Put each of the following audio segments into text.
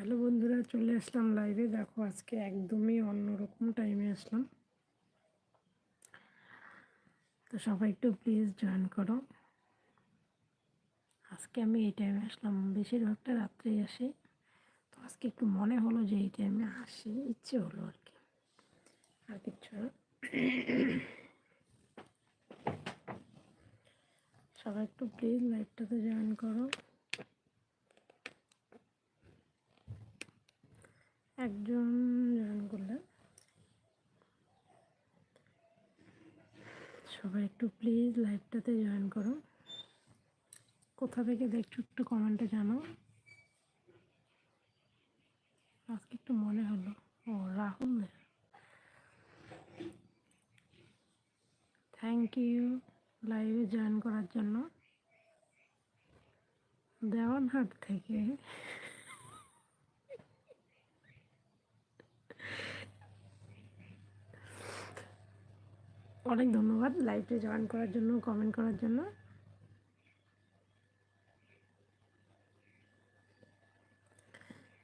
Hello বন্ধুরা, চলে আসলাম লাইভে দেখো, আজকে একদমই অন্যরকম টাইমে আসলাম। তো সবাই একটু প্লিজ জয়েন করো। আজকে আমি এই টাইমে আসলাম। বেশিরভাগটা রাত্রেই আসি। তো আজকে একটু মনে হলো যে এই টাইমে আসি। ইচ্ছে হলো আর কি। আর কিচ্ছু না। সবাই একটু প্লিজ লাইভটাতে জয়েন করো। একজন জয়েন করলেন। সবাই একটু প্লিজ লাইভটাতে জয়েন করো। কোথা থেকে দেখছ একটু কমেন্টে জানো। আজকে একটু মনে হলো। ও, রাহুল থ্যাংক ইউ লাইভে জয়েন করার জন্য। দেওয়ানহাট থেকে। অনেক ধন্যবাদ লাইভে জয়েন করার জন্য কমেন্ট করার জন্য।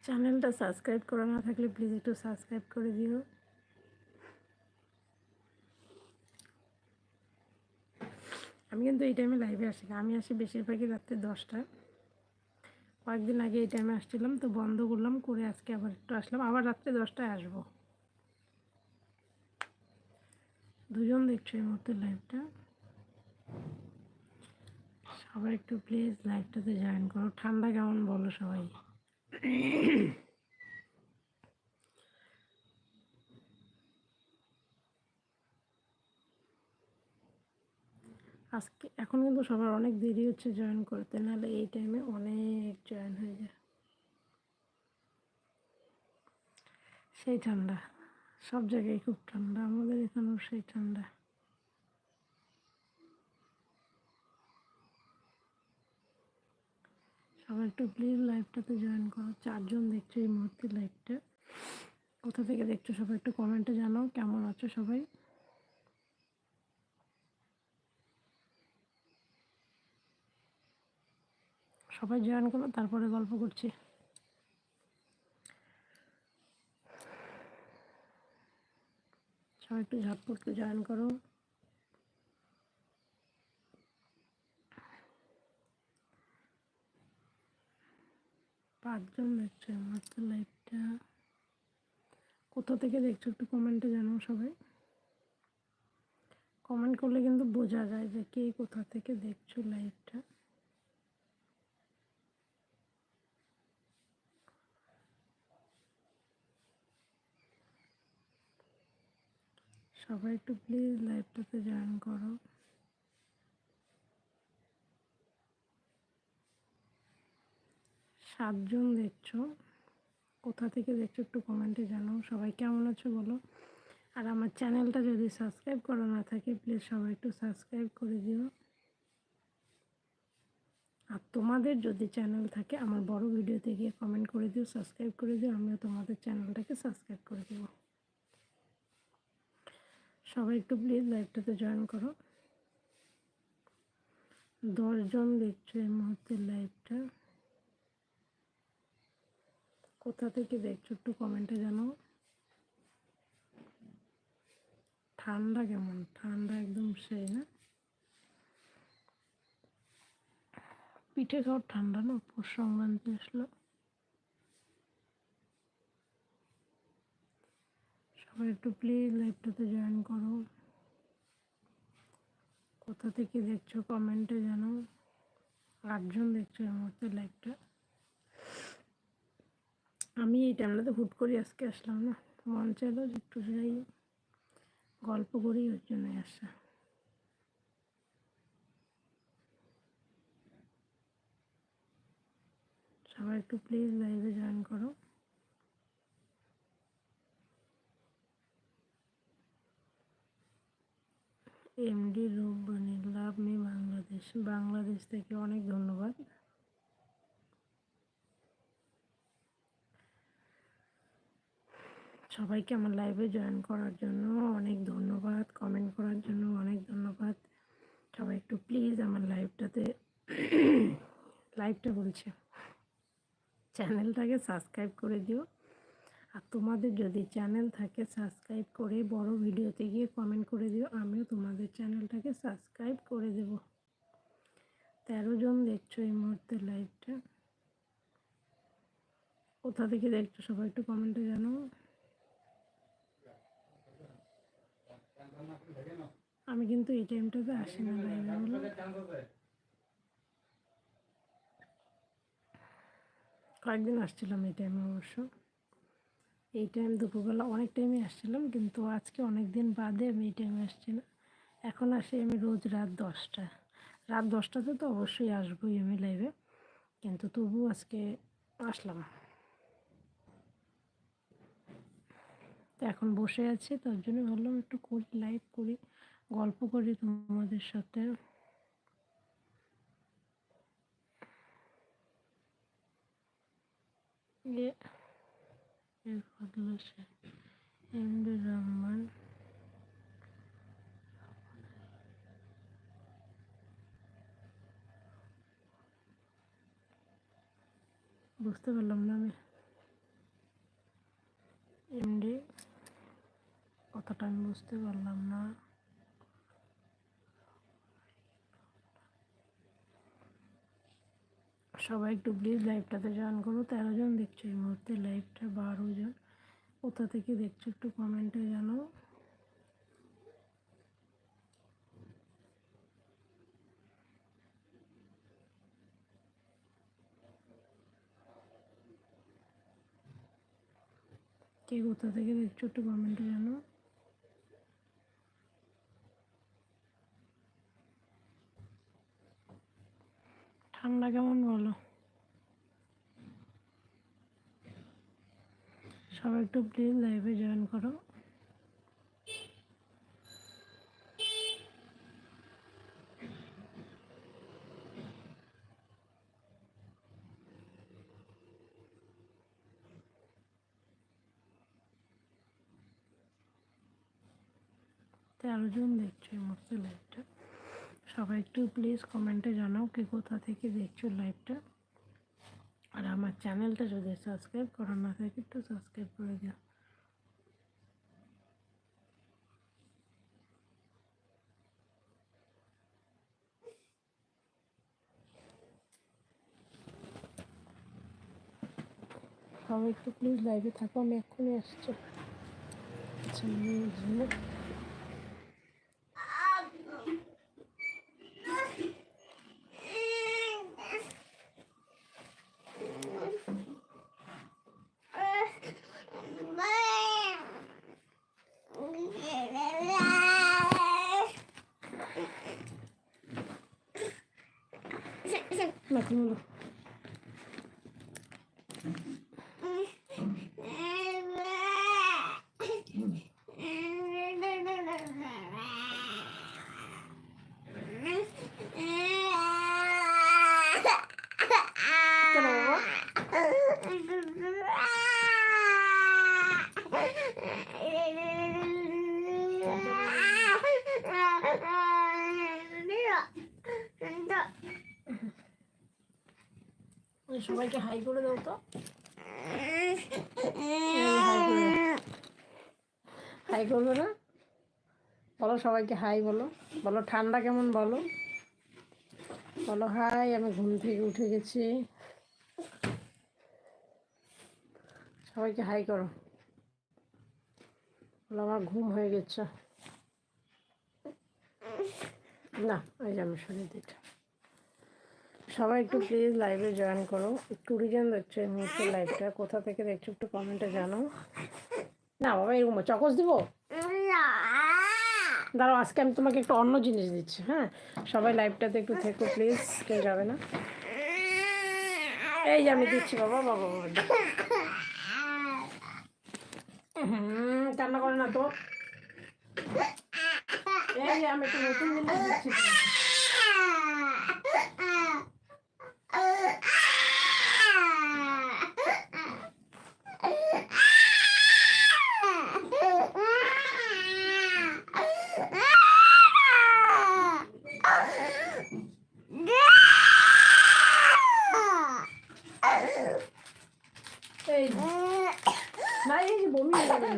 চ্যানেলটা সাবস্ক্রাইব করা না থাকলে প্লিজ একটু সাবস্ক্রাইব করে দিও। আমি কিন্তু এই টাইমে লাইভে আসি, আমি আসি বেশিরভাগই রাত্রে দশটা। কয়েকদিন আগে এই টাইমে আসছিলাম, তো বন্ধ করলাম, করে আজকে আবার একটু আসলাম, আবার রাত্রে দশটায় আসব। দুজন দেখছ এই মুহূর্তে লাইভটা সবাই একটু প্লিজ লাইভটাতে জয়েন করো। ঠান্ডা কেমন বলো সবাই? আজকে, এখন কিন্তু সবার অনেক দেরি হচ্ছে জয়েন করতে, নাহলে এই টাইমে অনেক জয়েন হয়ে যায়। সেই ঠান্ডা। সব জায়গায় খুব ঠান্ডা, আমাদের এখানেও সেই ঠান্ডা। সবাই একটু প্লিজ লাইভটাতে জয়েন করো। চারজন দেখছ এই মুহূর্তে লাইভটা কোথা থেকে দেখছ সবাই একটু কমেন্টে জানাও, কেমন আছো সবাই? সবাই জয়েন করো, তারপরে গল্প করছি। সবাই একটু ঝটপট জয়েন করো। পাঁচজন দেখছ আমার তো লাইভটা কোথা থেকে দেখছ একটু কমেন্টে জানাও সবাই। কমেন্ট করলে কিন্তু বোঝা যায় যে কে কোথা থেকে দেখছ লাইভটা সবাই একটু প্লিজ লাইভটাতে জয়েন করো। সাতজন দেখছ। কোথা থেকে দেখছ একটু কমেন্টে জানাও। সবাই কেমন আছো বলো। আর আমার চ্যানেলটা যদি সাবস্ক্রাইব করা না থাকে প্লিজ সবাই একটু সাবস্ক্রাইব করে দিও। আর তোমাদের যদি চ্যানেল থাকে, আমার বড় ভিডিওতে গিয়ে কমেন্ট করে দিও সাবস্ক্রাইব করে দিও, আমিও তোমাদের চ্যানেলটাকে সাবস্ক্রাইব করে দেবো। সবাই একটু প্লিজ লাইভটাতে জয়েন করো। দশজন দেখছ এই মুহূর্তে লাইভটা কোথা থেকে দেখছ একটু কমেন্টে জানাও। ঠান্ডা কেমন? ঠান্ডা একদম সেই না? পিঠে খাওয়ার ঠান্ডা না? পৌষ সংক্রান্তি আসলো। সবাই একটু প্লিজ লাইভটাতে জয়েন করো। কোথা থেকে দেখছ কমেন্টে জানো আটজন দেখছ এই মুহূর্তে লাইভটা আমি এই টাইমটাতে হুট করে আজকে আসলাম না। মন চাইলো যে একটু যাই। গল্প করি, ওর জন্যই আসা। সবাই একটু প্লিজ লাইভে জয়েন করো। MD Rupbani love me Bangladesh. Bangladesh থেকে অনেক ধন্যবাদ। সবাইকে আমার লাইভে জয়েন করার জন্য অনেক ধন্যবাদ কমেন্ট করার জন্য অনেক ধন্যবাদ। সবাই একটু প্লিজ আমার লাইভটাতে লাইভটা বলছে। চ্যানেলটাকে সাবস্ক্রাইব করে দিও। আর তোমাদের যদি চ্যানেল থাকে সাবস্ক্রাইব করে বড় ভিডিওতে গিয়ে কমেন্ট করে দিও, আমিও তোমাদের চ্যানেলটাকে সাবস্ক্রাইব করে দেব। তেরো জন দেখছ এই মুহূর্তে লাইভটা কোথা থেকে দেখছ সবাই একটু কমেন্টে জানাও। আমি কিন্তু এই টাইমটাতে আসি না লাইভে কয়েকদিন আসছিলাম এই টাইমে অবশ্য। এই টাইম দুপুরবেলা অনেক টাইমে আসছিলাম, কিন্তু আজকে অনেক দিন বাদে আমি এই টাইমে আসছি না এখন আসি আমি রোজ রাত দশটা। রাত দশটাতে তো অবশ্যই আসবোই আমি লাইভে কিন্তু তবু আজকে আসলাম। তো এখন বসে আছি, তার জন্য ভাবলাম একটু করি লাইভ করি, গল্প করি তোমাদের সাথে। ये শেখ ফজল শেখ এমডি রহমান। বুঝতে পারলাম না আমি। এমডি কতটা আমি বুঝতে পারলাম না। সবাই একটু প্লিজ লাইভটাতে জয়েন করো। তেরো জন দেখছ এই মুহূর্তে লাইভটা বারো জন। কোথা থেকে দেখছ একটু কমেন্টে জানাও কে কোথা থেকে দেখছ একটু কমেন্টে জানাও ঠান্ডা কেমন বলো? সবাই একটু প্লিজ লাইভে জয়েন করো। তেরো জন দেখছ এই মুহূর্তে লাইভটা সবাই একটু প্লিজ কমেন্টে জানাও কে কোথা থেকে দেখছ লাইভটা আর আমার চ্যানেলটা যদি সাবস্ক্রাইব করা, না থাকে একটু সাবস্ক্রাইব করে দিও। সবাই একটু প্লিজ লাইভে থাকো, আমি এক্ষুনি আসছি। আচ্ছা আমি নাকি সবাইকে হাই করে দাও তো। হাই করবে না? বলো সবাইকে হাই বলো। বলো ঠান্ডা কেমন বলো? বলো হাই, আমি ঘুম থেকে উঠে গেছি। সবাইকে হাই করো। বলো আমার ঘুম হয়ে গেছে। না ওই আমি শুনে দিচ্ছি সবাই একটু প্লিজ লাইভে জয়েন করো। ট্যুরিজম দেখছ এই মুহূর্তে লাইভটা কোথা থেকে দেখছ একটু কমেন্টে জানাও। না, বাবা, এরকম চকস দিব? দাঁড়াও, আজকে আমি তোমাকে একটু অন্য জিনিস দিচ্ছি হ্যাঁ? সবাই লাইভটাতে একটু থেকো প্লিজ কেউ যাবে না। এই যে আমি দিচ্ছি, বাবা বাবা বাবা হুম কান্না করে না তো? এই যে আমি একটু নতুন জিনিস দিচ্ছি এই না এই যে বমি হয়ে যাবে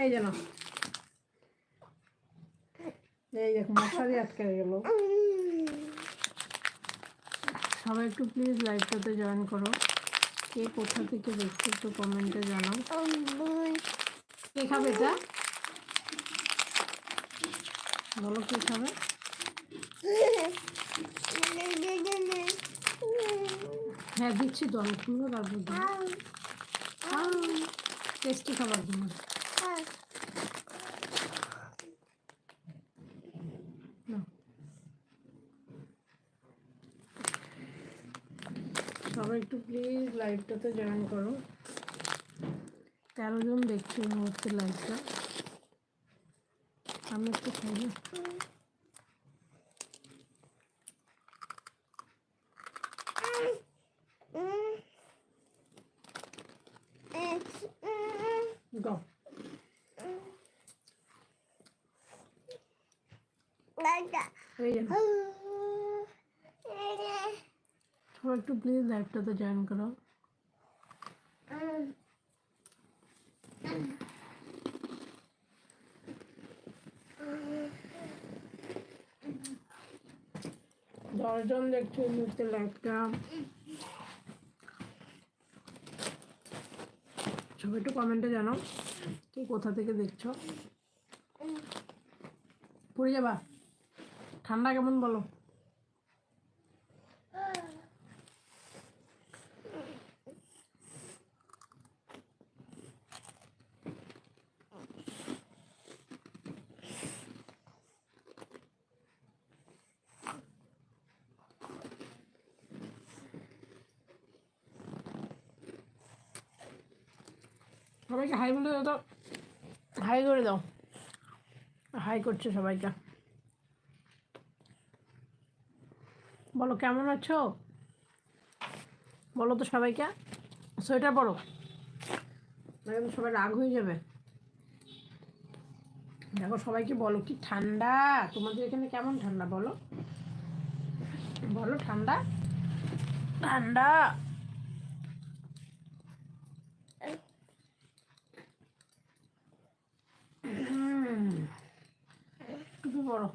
এই যেন এই দেখো মশারি আটকে গেল সবাই একটু প্লিজ লাইভটাতে জয়েন করো কে কোথা থেকে দেখছ একটু কমেন্টে জানাও কে খাবে এটা বলো কে খাবে হ্যাঁ দিচ্ছি তো আমি তারপর টেস্টি খাবার জন্য সবাই একটু প্লিজ লাইভটাতে জয়েন করো। তেরো জন দেখছি মুহূর্তে লাইভটা আমি একটু খাই না গাও এই যে নাও। সবাই একটু লাইভটাতে জয়েন করো। দশজন দেখছ মুহূর্তে লাইভটা সবাই একটু কমেন্টে জানাও কে কোথা থেকে দেখছ। পড়ে যাবা। ঠান্ডা কেমন বলো? সবাইকে হাই বলে দাও হাই করে দাও। হাই করছে সবাইকে। বলো, কেমন আছো? বলো তো সবাইকে। সোয়েটার পরো। কিন্তু সবাই রাগ হয়ে যাবে। দেখো, সবাইকে বলো, কি ঠান্ডা? তোমাদের এখানে কেমন ঠান্ডা বলো? বলো, ঠান্ডা? ঠান্ডা হুম। পরো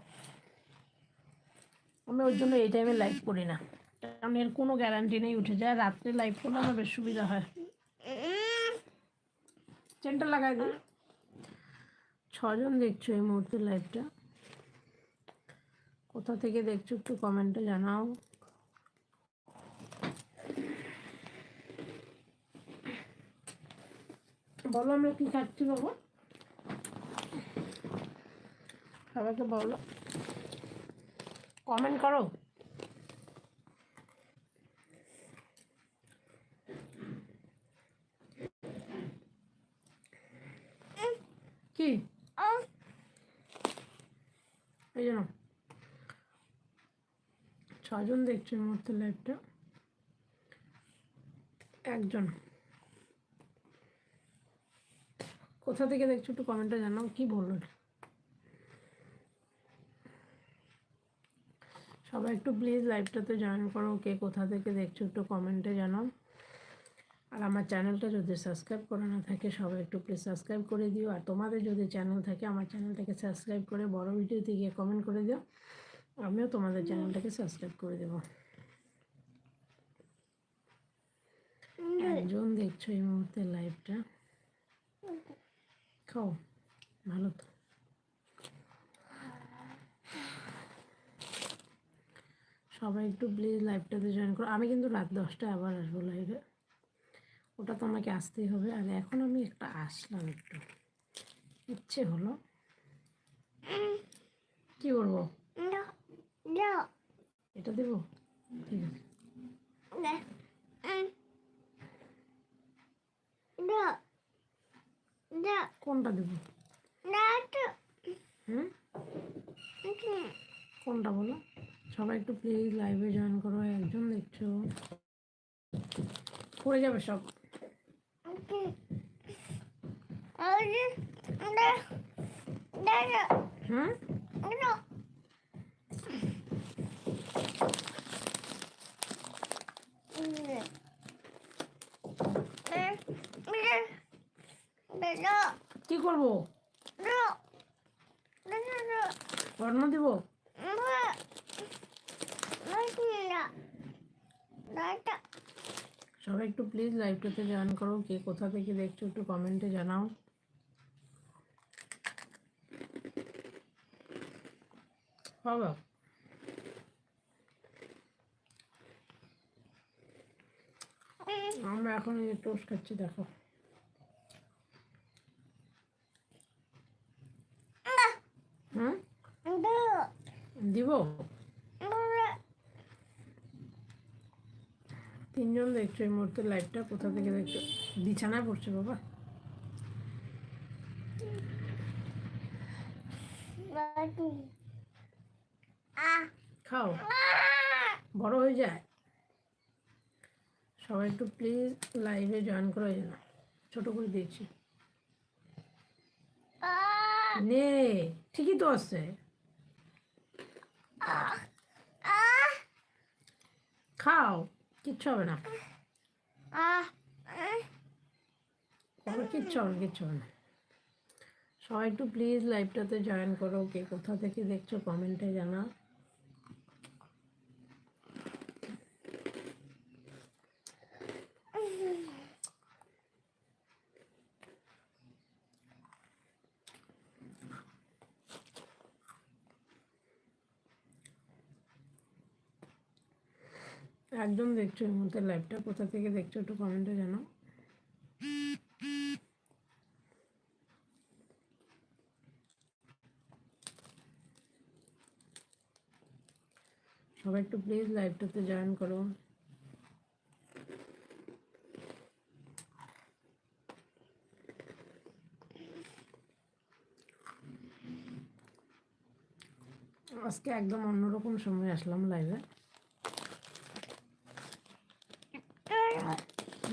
আমি ওই জন্য এই টাইমে লাইভ করি না। কারণ এর কোনো গ্যারান্টি নেই উঠে যায়। রাত্রে লাইভ করলে আমার বেশ সুবিধা হয়। চেনটা লাগাই দিই। ছজন দেখছ এই মুহূর্তে লাইভটা কোথা থেকে দেখছ একটু কমেন্টে জানাও। বলো আমরা কি খাচ্ছি বাবু? সবাইকে বলো। কমেন্ট করো। কি? এই জন্য ছজন দেখছ এই মুহূর্তে লাইভটা একজন। কোথা থেকে দেখছ একটু কমেন্টটা জানাও, কি বলল সবাই একটু প্লিজ লাইভটাতে জয়েন করো, কে কোথা থেকে দেখছ একটু কমেন্টে জানাও। আর আমার চ্যানেলটা যদি সাবস্ক্রাইব করা না থাকে, সবাই একটু প্লিজ সাবস্ক্রাইব করে দিও। আর তোমাদের যদি চ্যানেল থাকে, আমার চ্যানেলটাকে সাবস্ক্রাইব করে বড় ভিডিওতে গিয়ে কমেন্ট করে দিও। আমিও তোমাদের চ্যানেলটাকে সাবস্ক্রাইব করে দেবো। একজন দেখছ এই মুহূর্তে লাইভটা খাও, ভালো তো সবাই একটু প্লিজ লাইভটাতে জয়েন করো। আমি কিন্তু রাত দশটায় আবার আসব লাইভে ওটা তো আমাকে আসতেই হবে। আর এখন আমি একটা আসলাম একটু। ইচ্ছে হলো। কি করব এটা দেবো? ঠিক আছে। কোনটা দেবো? হুম? কোনটা বলো? সবাই একটু প্লিজ লাইভে জয়েন করো একজন দেখছ। পড়ে যাবে সব। হ্যাঁ? কি করব? ঘটনা দিব? সবাই একটু প্লিজ লাইভটাতে জয়েন করো কে কোথা থেকে দেখছ একটু কমেন্টে জানাও। বাবা। আমরা এখন এই টোস্ট খাচ্ছি দেখো। হুম? দিব? তিনজন দেখছ এই মুহূর্তে লাইভটা কোথা থেকে দেখছ? বিছানায় পড়ছে বাবা। খাও। বড় হয়ে যায়। সবাই একটু প্লিজ লাইভে জয়েন করো যেন। ছোট করে দিয়েছি। নে, ঠিকই তো আসছে খাও। কিচ্ছু হবে না। কোনো কিচ্ছু হবে না কিচ্ছু হবে না। সবাই একটু প্লিজ লাইভটাতে জয়েন করো কে কোথা থেকে দেখছ কমেন্টে জানা একদম দেখছ এই মুহূর্তে লাইভটা কোথা থেকে দেখছ একটু কমেন্টে জানাও। সবাই একটু প্লিজ লাইভটাতে জয়েন করো। আজকে একদম অন্যরকম সময় আসলাম লাইভে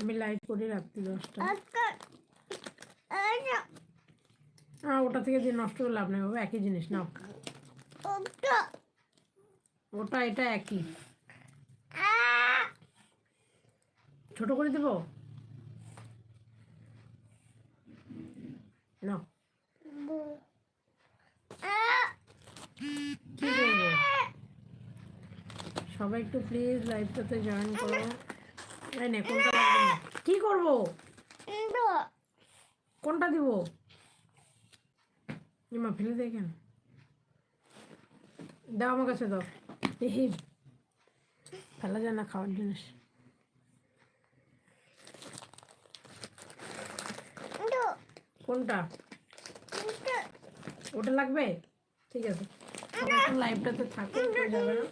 আমি লাইভ করে রাত্রি দশটা হ্যাঁ ওটা থেকে যে নষ্ট করে লাভ নেই বাবা একই জিনিস নাও। ওটা। এটা একই। ছোট করে দেবো? সবাই একটু প্লিজ লাইভটাতে জয়েন করো। এই নে কোনটা লাগবে না? কি করব? কোনটা দিব? মা ফেলে দেখেন দাও আমার কাছে দাও। এই ফেলা যায় না খাওয়ার জিনিস। কোনটা? ওটা লাগবে? ঠিক আছে। লাইভটাতে থাকো যাবে না।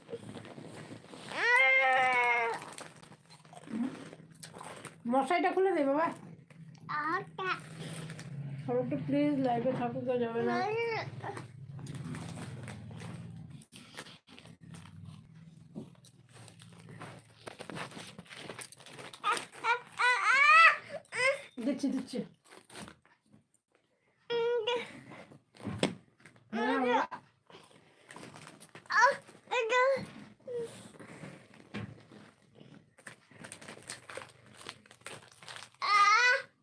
মশাইটা খুলে দে বাবা। সবাই প্লিজ লাইভে থাকো কেউ যাবে না। দিচ্ছি দিচ্ছি হ্যাঁ, বাবা।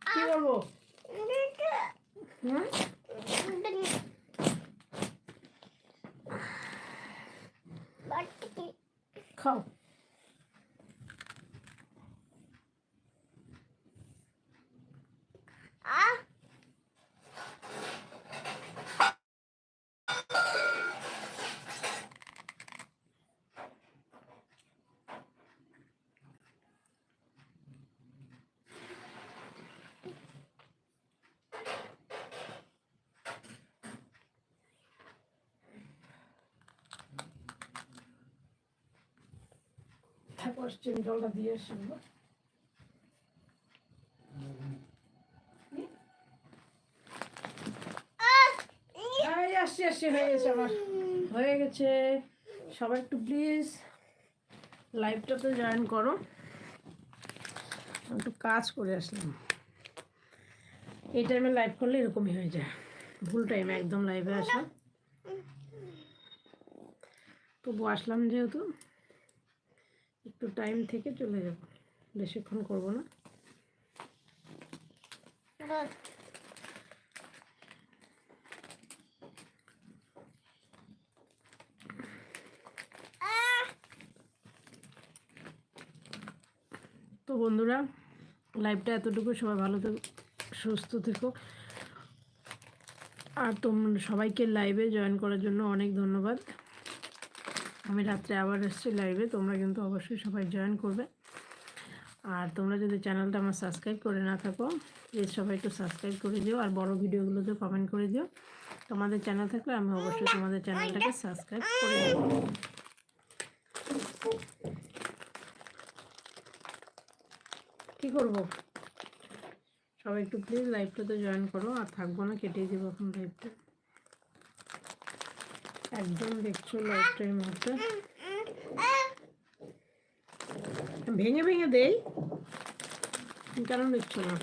কি করব হুম খাও আসছি জলটা দিয়ে। এই, আসছি আসছি, হয়ে গেছে আমার। হয়ে গেছে। সবাই একটু প্লিজ লাইভটাতে জয়েন করো। একটু কাজ করে আসলাম। এই টাইমে লাইভ করলে এরকমই হয়ে যায়। ভুল টাইমে একদম লাইভে আসা। তবু আসলাম যেহেতু। একটু টাইম থেকে চলে যাব। বেশিক্ষণ করব না। তো বন্ধুরা লাইফটা এতটুকু। সবাই ভালো থেকো, সুস্থ থেকো। আর তোমরা সবাইকে লাইভে জয়েন করার জন্য অনেক ধন্যবাদ। আমি রাত্রে আবার এসেছি লাইভে তোমরা কিন্তু অবশ্যই সবাই জয়েন করবে। আর তোমরা যদি চ্যানেলটা আমার সাবস্ক্রাইব করে না থাকো প্লিজ সবাই একটু সাবস্ক্রাইব করে দিও, আর বড় ভিডিওগুলোতে কমেন্ট করে দিও। তোমাদের চ্যানেল থাকলে আমি অবশ্যই তোমাদের চ্যানেলটাকে সাবস্ক্রাইব করে দেবো। কী করব? সবাই একটু প্লিজ লাইভটাতে জয়েন করো, আর থাকব না কেটে দেবো এখন লাইভটা একদম দেখছ লাইভটা এই ভেঙে ভেঙে দেই কারণ দেখছ না।